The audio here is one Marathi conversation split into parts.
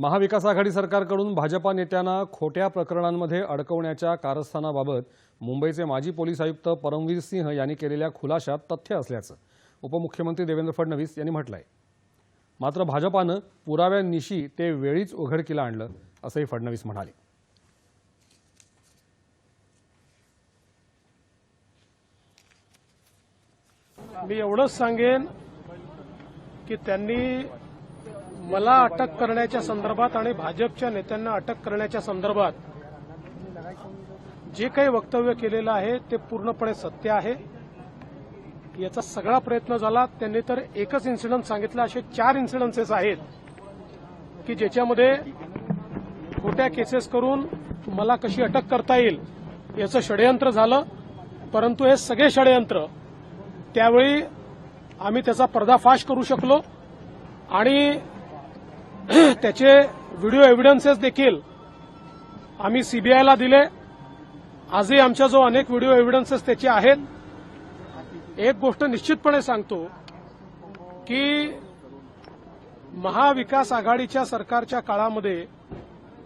महाविकास आघाडी सरकारकडून भाजपा नेत्यांना खोट्या प्रकरणांमध्ये अडकवण्याच्या कारस्थानाबाबत मुंबईचे माजी पोलीस आयुक्त परमवीर सिंह यांनी केलेल्या खुलाशात तथ्य असल्याचं उपमुख्यमंत्री देवेंद्र फडणवीस यांनी म्हटलं आहे मात्र भाजपानं पुराव्यांनिशी ते वेळीच उघडकीला आणलं असंही फडणवीस म्हणाले. मी एवढंच सांगेन की त्यांनी मला अटक करण्याच्या संदर्भात आणि भाजपच्या नेत्यांना अटक करण्याच्या संदर्भात जे काही वक्तव्य केलेलं आहे ते पूर्णपणे सत्य आहे. याचा सगळा प्रयत्न झाला. त्यांनी तर एकच इन्सिडन्स सांगितलं. असे चार इन्सिडन्सेस आहेत की ज्याच्यामध्ये खोट्या केसेस करून मला कशी अटक करता येईल याचं षडयंत्र झालं. परंतु हे सगळे षडयंत्र त्यावेळी आम्ही त्याचा पर्दाफाश करू शकलो. आणि त्याचे व्हिडिओ एव्हिडन्सेस देखील आम्ही सीबीआयला दिले. आजही आमच्या जो अनेक व्हिडिओ एव्हिडन्सेस त्याचे आहेत. एक गोष्ट निश्चितपणे सांगतो की महाविकास आघाडीच्या सरकारच्या काळामध्ये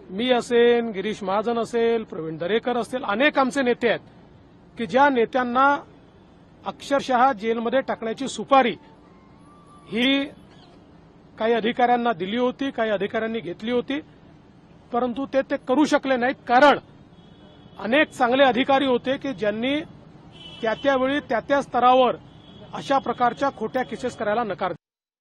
मी असेल गिरीश महाजन असेल प्रवीण दरेकर असेल अनेक आमचे नेते आहेत की ज्या नेत्यांना अक्षरशः जेलमध्ये टाकण्याची सुपारी ही काही अधिकाऱ्यांना दिली होती काही अधिकाऱ्यांनी घेतली होती. परंतु ते ते करू शकले नाहीत कारण अनेक चांगले अधिकारी होते की ज्यांनी त्या त्यावेळी त्या त्या स्तरावर अशा प्रकारच्या खोट्या केसेस करायला नकार